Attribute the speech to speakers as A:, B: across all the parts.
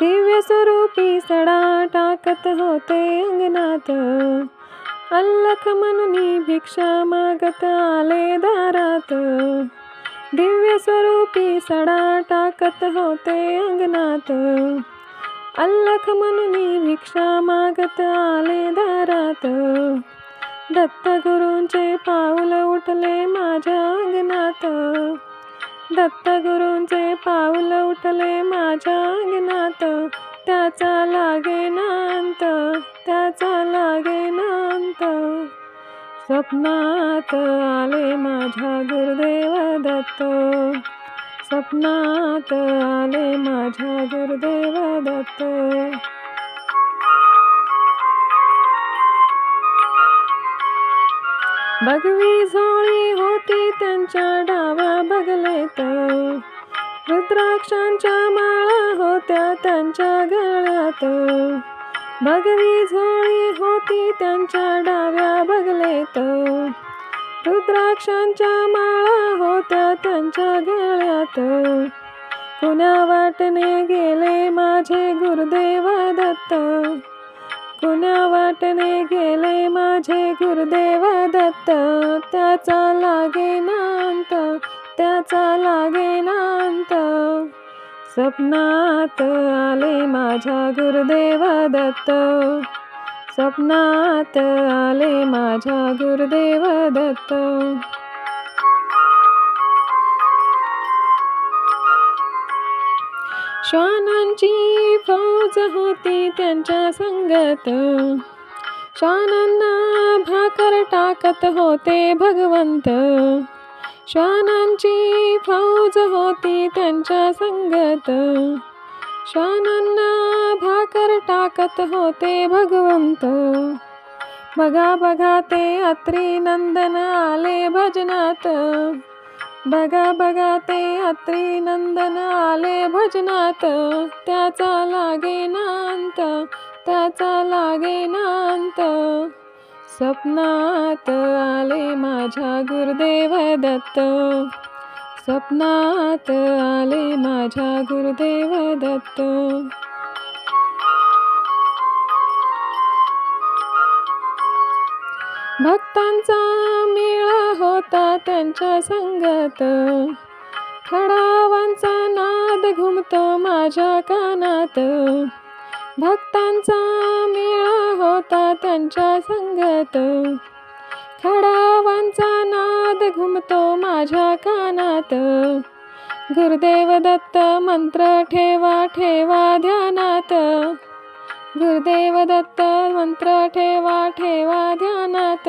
A: दिव्य स्वरूपी सडा टाकत होते अंगणात. अल्लख म्हणून भिक्षा मागत आले दारात. दिव्य स्वरूपी सडा टाकत होते अंगणात. अल्लख म्हणून भिक्षा मागत आले दारात. दत्त गुरूंचे पाऊल उठले माझ्या अंगणात. दत्तगुरूंचे पाऊल उठले माझ्या अंगणात. त्याचा लागे नांत त्याचा लागे नांत. स्वप्नात आले माझ्या गुरुदेव दत्त. स्वप्नात आले माझ्या गुरुदेव दत्त. भगवी झोळी होती त्यांच्या डाव्या बगलेत. रुद्राक्षांच्या माळा होत्या त्यांच्या गळ्यात. भगवी झोळी होती त्यांच्या डाव्या बगलेत. रुद्राक्षांच्या माळा होत्या त्यांच्या गळ्यात. कुण्या वाटने गेले माझे गुरुदेव दत्त? कुण्या वाटने गेले माझे गुरुदेव दत्त. त्याचा लागे नांत त्याचा लागे नांत. स्वप्नात आले माझ्या गुरुदेव दत्त. स्वप्नात आले माझ्या गुरुदेव दत्त. श्वानांची फौज होती त्यांच्या संगत. श्वानांना भाकर टाकत होते भगवंत. श्वानांची फौज होती त्यांच्या संगत. श्वानांना भाकर टाकत होते भगवंत. बघा बघा ते अत्री नंदन आले भजनात. बघा बघा ते अत्री नंदन आले भजनात. त्याचा लागे नांत त्याचा लागे नांत. स्वप्नात आले माझ्या गुरुदेव दत्त. स्वप्नात आले माझ्या गुरुदेव दत्त. भक्तांचा मी होता त्यांच्या संगत. खडावांचा नाद घुमतो माझ्या कानात. भक्तांचा मेळा होता त्यांच्या संगत. खडावांचा नाद घुमतो माझ्या कानात. गुरुदेव दत्त मंत्र ठेवा ठेवा ध्यानात. गुरुदेव दत्त मंत्र ठेवा ठेवा ध्यानात.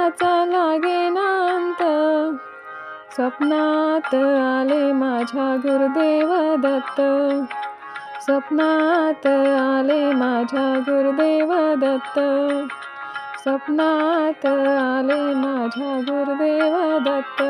A: त्याचा लागे नांत. स्वप्नात आले माझ्या गुरुदेव दत्त. स्वप्नात आले माझ्या गुरुदेव दत्त. स्वप्नात आले माझ्या गुरुदेव दत्त.